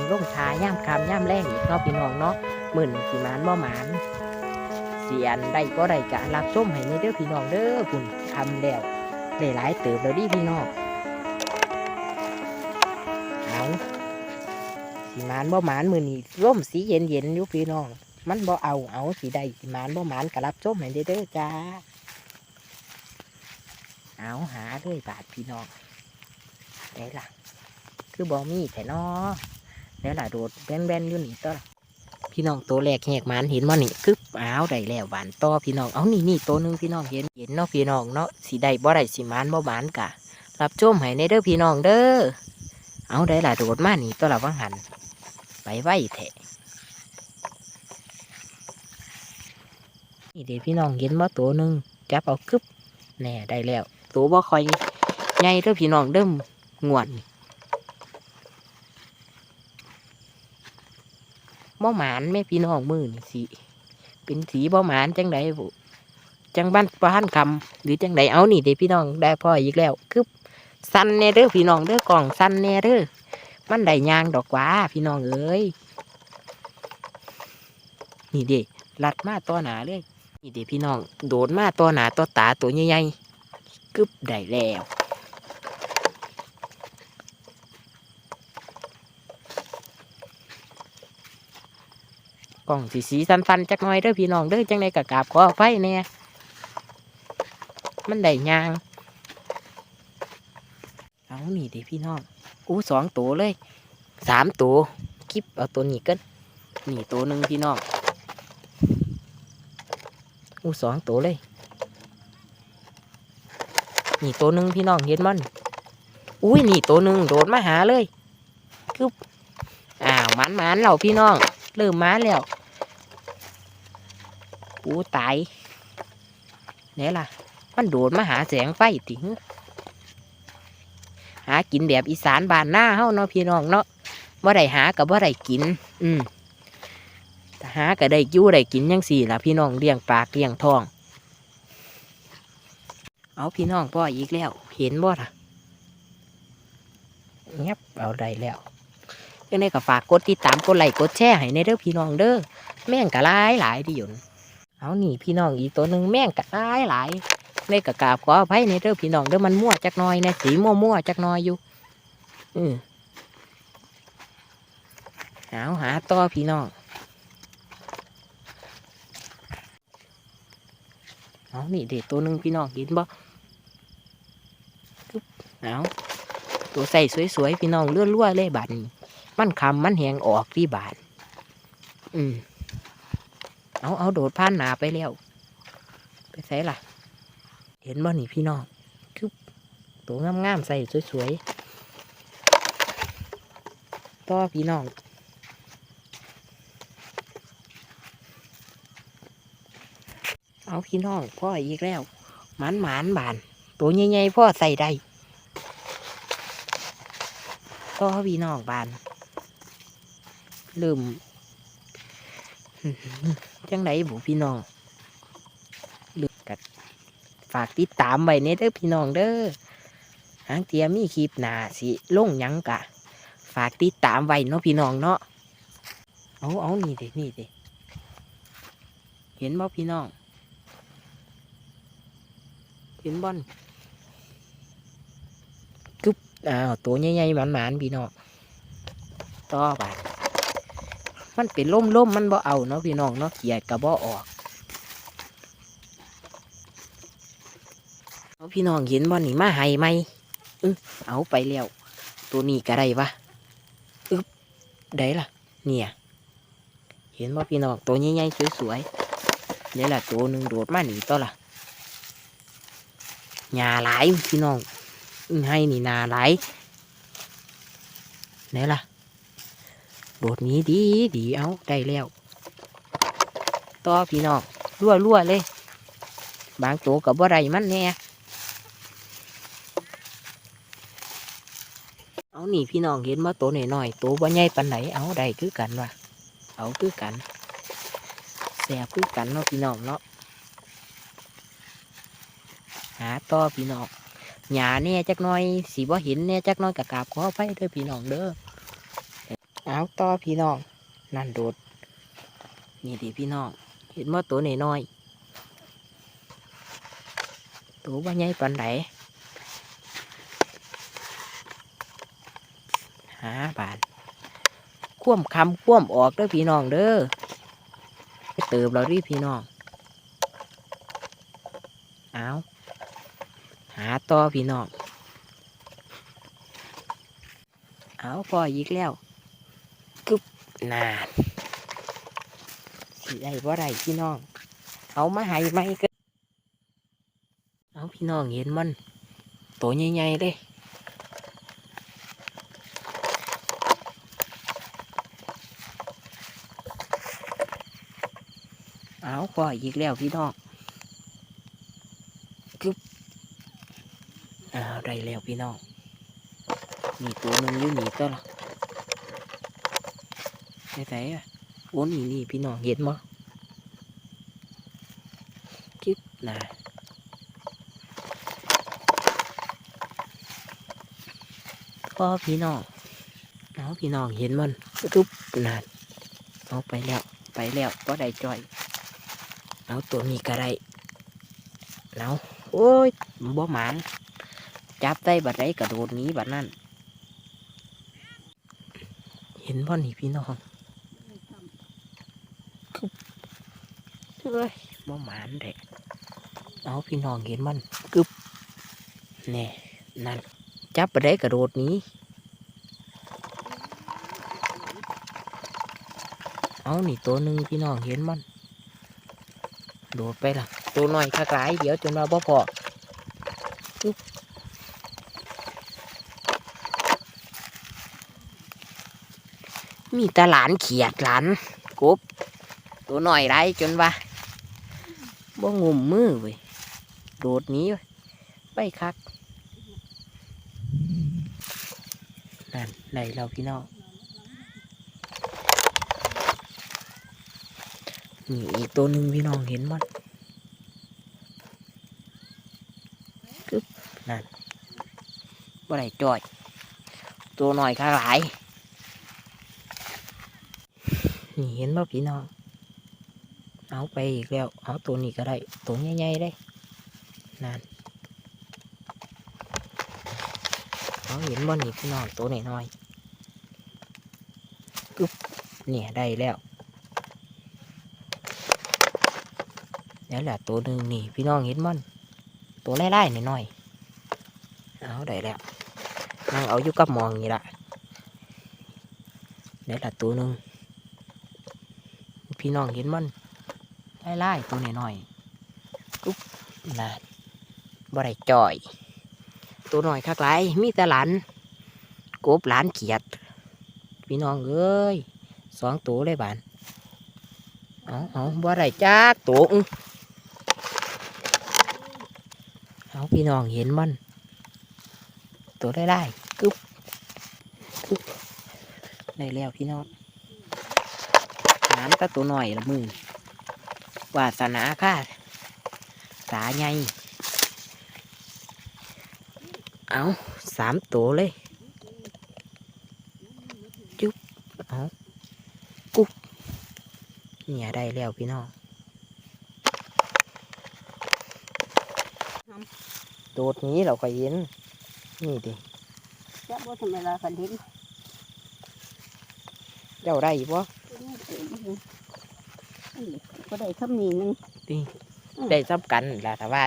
ลงทุงลงทาย่ามคำย่ามแรงอีกเนาะพี่น้องเนาะมื่นสิหมานบ่หมานเสียนได้ก็ได้กะรับชมให้ในเด้อพี่น้องเด้อคุณทำแล้วได้หลายเติบแล้วดิพี่น้องเอาสิหมานบ่หมานมือนี้ร่มสีเย็นเย็นอยู่พี่น้อง มันบ่เอาเอาสีใดสิหมานบ่หมานกะรับชมให้เด้อเด้อจ้าเอาหาด้วยบาทพี่น้องได้ล่ะ คือบ่มีแต่นอ แล้วล่ะโดดแบนๆอยู่นี่ตัวล่ะพี่น้องตัวแรกแหกมันเห็นบ่นี่คืออ้าวได้แล้วบานต่อพี่น้องเอานี่นี่ตัวหนึงพี่น้องเห็นเห็นเนาะพี่น้องเนาะสีได้บ่ได้สิหมันบ่หมันกะรับชมให้ในเด้อพี่น้องเด้อเอาได้ล่ะโดดมานี่ตัวละวังหันไปไหวแทะนี่เดี๋ยวพี่น้องเห็นบ่ตัวหนึงจับเอาคึบแน่ได้แล้ว ตัวบ่คอยใหญ่เด้อพี่น้องเด้มงวนนี่ บ่หมานแม่พี่น้องมือนี่สิเป็นสีบ่หมานจังไดบุจังบ้านบ้านคำหรือจังไดเอานี่เด้พี่น้องได้พ่ออีกแล้วคือสั้นแน่เด้อพี่น้องเด้อกล่องสั้นแน่เด้อมันได้ยางดอกหว่าพี่น้องเอ้ยนี่เด้ลัดมาตัวหนาเลยนี่เด้พี่น้องโดดมาตัวหนาตัวตาตัวใหญ่ๆกึบได้แล้ว กล่องสีสีสันฟันๆจักหน่อยเด้อพี่น้องเด้อจังในกะกราบขออภัยแน่มันได้ยางเอานี่ด้พี่น้องอู้สองตัวเลยสามตัวคลิปเอาตัวนี้กันนี่ตัวหนึ่งพี่น้องอู้สองตัวเลยนี่ตัวหนึ่งพี่น้องเห็นมันอุ้ยนี่ตัวหนึ่งโดดมาหาเลยคืออ้าวมันมันเราพี่น้องเริ่มมาแล้ว อู้ตายเนี่ยล่ะ มันโดดมาหาแสงไฟติงหากินแบบอีสานบานหน้าเฮาเนาะพี่น้องเนาะว่าได้หากับว่าได้กิน อืมแต่หาก็ได้อยู่ได้กินยังสี่ล่ะพี่น้องเลี้ยงปากเลี้ยงทอง เอาพี่น้องพ่ออีกแล้ว เห็นบ่ล่ะเงียบเอาได้แล้วยังไงก็ฝากกดติดตามกดไลค์กดแชร์ให้ในเด้อพี่น้องเด้อแม่งกะหลายหลายดิหยุน เอานี่พี่น้องอีกตัวหนึ่งแม่งกระหลายหลายในกระกาบขออภัยในเด้อพี่น้องเด้อมันมั่วจักน่อยนะสีมั่วมั่วจักน่อยอยู่อือาหาต่อพี่น้องเอานี่เด็ดตัวหนึ่งพี่น้องเห็นบ่เอาตัวใส่สวยๆพี่น้องเลื่อนๆเลยบาดนี้ มันคำมันแหงออกที่บาดอืม เอาเอาโดดผ่านหนาไปแล้ว ไปใส่ล่ะ เห็นบ่นี่พี่น้องคือตัวงามๆใส่สวยๆต่อพี่น้องเอาพี่น้องพ่ออีกแล้วหมันหมานบาน ตัวใหญ่ๆพ่อใส่ได้ต่อพี่น้องบานลืม จังไดบุพี่น้องลืมกัดฝากติดตามไว้ในเด้อพี่น้องเด้อหางเตียมีคลิปหนาสิลงยังกะ ฝากติดตามไว้เนาะพี่น้องเนาะเอาเอานี่เด็นี่เด็เห็นบ่พี่น้อง เห็นบ่อนกึบอ้าวตัวใหญ่ๆหมานๆพี่น้องต่อไป มันเป็นล่มล่มมันบ่เอาเนาะพี่น้องเนาะเกียดกระบ่ออกเอาพี่น้องเห็นบ่นี่มาให้ไหมอื้อเอาไปแล้วตัวนี้ก็ได้วะอึบได้ล่ะ เนี่ย เห็นบ่พี่น้องตัวใหญ่ๆสวยๆนี่แหละตัวหนึ่งโดดมาหนีต่อล่ะหญ้าหลายพี่น้องอื้อให้นี่นาหลายไหนล่ะ โดดนี้ดีดีเอาได้แล้วต่อพี่น้องรั่วรั่วเลย บางตัวกับว่าไรมันแน่เอานี่พี่น้องเห็นว่าตัวหน่อยๆตัวว่าใหญ่ปันไหนเอาได้คือกันว่ะเอาคือกันแสบคือกันเนาะพี่น้องเนาะหาต่อพี่น้องหยาแหน่จักน่อยสีบ่เห็นแหน่จักน่อยกะกาบขอไปเด้อพี่น้องเด้อ เอาต่อพี่น้อง นั่นโดด นี่ดิพี่น้อง เห็นว่าตัวน้อยๆตัวว่าใหญ่ปานไหนหาบาทคว่ำคำคว่ำออกเด้อพี่น้องเด้อไปเติมเราดิพี่น้องเอาหาต่อพี่น้องเอาพออีกแล้ว นานสิได้บ่ได้พี่น้อง เอามาให้ไหมก็เอาพี่น้องเห็นมันตัวใหญ่ๆเลยเอาพออีกแล้วพี่น้องอ้าได้แล้วพี่น้องมีตัวนึงอยู่หนีตัวละ ไหนไหนอะโอ้นี่นี่พี่น้องเห็นมั้คิดนะพ่อพี่น้องเอาพี่น้องเห็นมันทุบนานเอาไปแล้วไปแล้วก็ได้จอยเอาตัวนี้ก็ได้แล้วโอ้ยบ่หมานจับได้บัดไรกระโดดนี้บัดนั่นเห็นบ่นี่พี่น้องคือเอ้ยบ่หมานเด็เอาพี่น้องเห็นมันกึบแน่นั่น จับบัดไรกระโดดนี้ เอานี่ตัวหนึ่งพี่น้องเห็นมัน โดดไปละตัวหน่อยข้ากลายเดี๋ยวจนเราบ่พอมีตาหลานเขียดหลานกบตัวหน่อยไรจนว่า บ่งมมือเว้ยโดดนี้เว้ยไปคักนั่นได้เราพี่น้องนี่อีกตัวหนึ่งพี่น้องเห็นมันกึบนั่นบ่ได้จ่อย ตัวหน่อยข้างหลาย นี่เห็นบ่พี่น้อง เอาไปอีกแล้ว เอาตัวนี้ก็ได้ ตัวใหญ่ๆได้นั่นเอาเห็นบ่นี่พี่น้องตัวน้อยๆกึ๊บเนี่ยได้แล้วแล้วแหละตัวหนึ่งนี่พี่น้องเห็นมันตัวไล่ๆหน่อยๆเอาได้แล้วนั่งเอาอยู่กับหมองนี่ละนี่แหละตัวหนึ่งพี่น้องเห็นมัน ไล่ๆตัวน้อยๆกุ๊บนาบ่ได้จ่อย ตัวหน้อยคักไรมีแต่หลานกบหลานเขียด พี่น้องเอ้ยสองตัวเลยบานเอาเอาบ่ได้จักตัวเอาพี่น้องเห็นมันตัวไล่ๆกึ๊บกึ๊บได้แล้วพี่น้องน้ำตะตัวหน่อยละมือ วาสนาค่ะสาใหญ่เอาสามตัวเลยจุ๊บเอากุ๊บเนี่ยได้แล้วพี่น้องโดดหนี้เราก็เห็น นี่ดิจะบ่ทำเวลากันเห็นเจ้าได้ปะ ก็ได้คำนี้หนึงได้ซ้ำกันล่ะแต่ว่า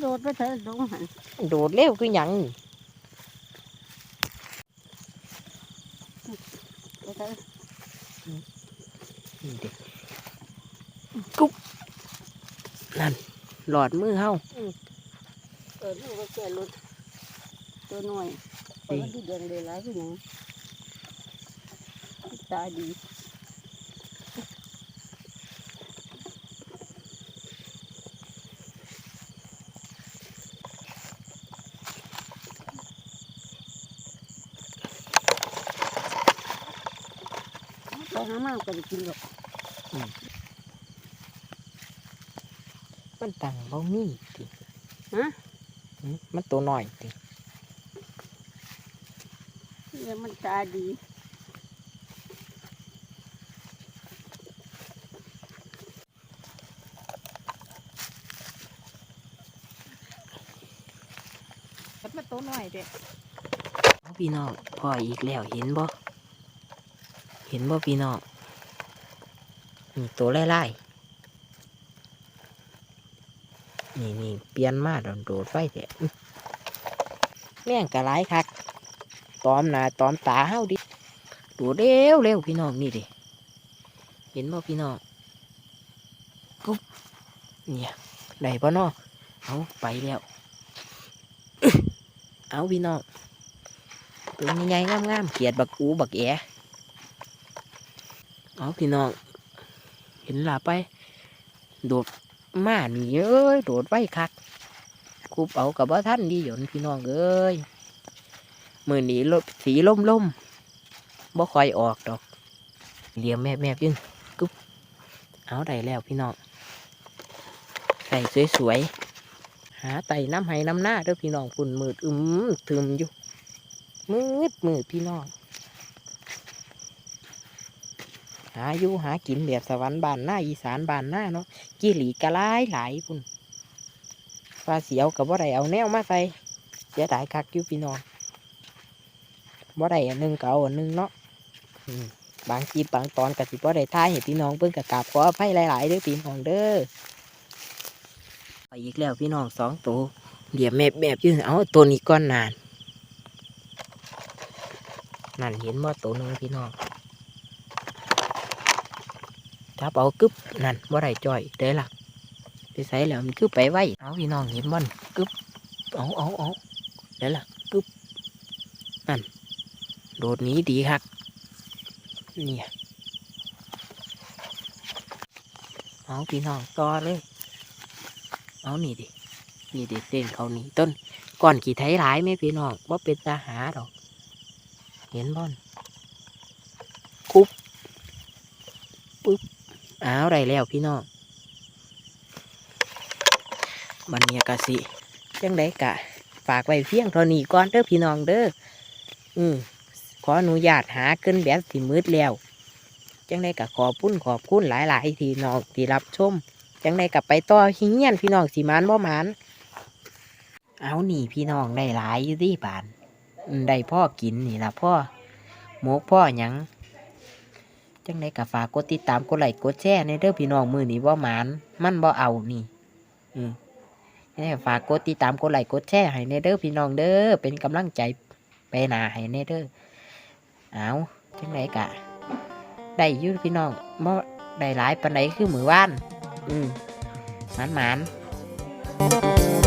โดดไปเถอะลงหันโดดเร็วคือหยังนี่ไปเถอะนี่ดิกุ๊บนั่นหลอดมือเฮาเออลูกก็แก่รถตัวน้อยเปิดที่เดินเลยหลายที่หยังตาดี หามาก็ได้กินหรอกมันตังบ่มีติฮะหึมันตัวน้อยติเนี่ยมันตาดีมันตัวน้อยเด้เอาพี่น้องพ่ออีกแล้วเห็นบ่ เห็นบ่พี่น้องนี่ตัวไล่ๆนี่นี่เปลี่ยนมาโดนโดดไฟแต่แม่งกระไรคักตอมหน้าตอมตาเฮาดิโดดเร็วเร็วพี่น้องนี่ดิเห็นบ่พี่น้องกุ๊บเนี่ยได้ปะเนาะเอาไปแล้ว เอาพี่น้องตัวใหญ่ๆงามๆเขียดบักอูบักแอ เอาพี่น้อง เห็นลาไป โดดมาหนีเอ้ย โดดไว้คักคูเป๋ากับว่าท่านดีหยนพี่น้องเอ้ยมือหนีลบสีล่มล่มบ่คอยออกดอกเลี่ยมแม่แม่ยิ่งกุ๊บเอาได้แล้วพี่น้องใส่สวยๆหาไต่น้ำไห้น้ำหน้าเด้อพี่น้องฝุ่นมืดอึมทึมอยู่มืดมืดพี่น้อง หาอยู่หากินแบบสวรรค์บ้านหน้าอีสานบ้านหน้าเนาะกี่หลีกระหลายหลายพุ่นฟ้าเสียวกับว่าไรเอาแนวมาใส่เสียดายคักอยู่พี่น้องว่าไรอันหนึ่งเก่าอันหนึ่งเนาะบางทีบางตอนกะสิบ่ได้ท่ายให้พี่น้องเพิ่งกะกาบขออภัยหลายๆเด้อพี่น้องเด้อไปอีกแล้วพี่น้องสองตัวเดี๋ยวแมบแบบยืนเอาตัวนี้ก้อนนานนั่นเห็นว่าตัวหนึงพี่น้อง จับเอากึบนั่นว่าไรจ่อยเด้อล่ะไปใส่แล้วมันคือไปไว้เอาพี่น้องเห็นบ่นกึบเอาเอาเอาเด้อล่ะกึบนั่นโดดหนี้ดีครับเนี่ยเอาพี่น้องต่อเลยเอานี่ดินี่ดิเต้นเขานี่ต้นก่อนกี่ไทยหลายไหมพี่น้องว่าเป็นตาหาดอก เห็นบ่อนคุบปุ๊บ อ้าวได้แล้วพี่น้องบันเนียกะสิจังไดกะ ฝากไว้เพียงเท่านี้ก่อนเด้อพี่น้องเด้ออืมขออนุญาตหาเกินแบบที่มืดแล้วจังไดกะขอบคุณขอบคุณหลาย ๆ ที่น้องที่รับชมจังไดกะไปต่อหิเงียนพี่น้องสีมานบ่มานเอาหนีพี่น้องได้หลายอยู่ที่บานได้พ่อกินนี่ละพ่อหมกพ่อหยัง จังไดก็ฝากกดติดตามกดไลค์กดแชร์ในเด้อพี่น้องมือนี่บ่หมานมันบ่เอานี่อืมนี่ฝากกดติดตามกดไลค์กดแชร์ให้ในเด้อพี่น้องเด้อเป็นกำลังใจไปหนาให้ในเด้อเอาจังไดกะได้ยุ่พี่น้องบ่ได้หลายปานใดคือมือว่าน อืมหมานหมานๆ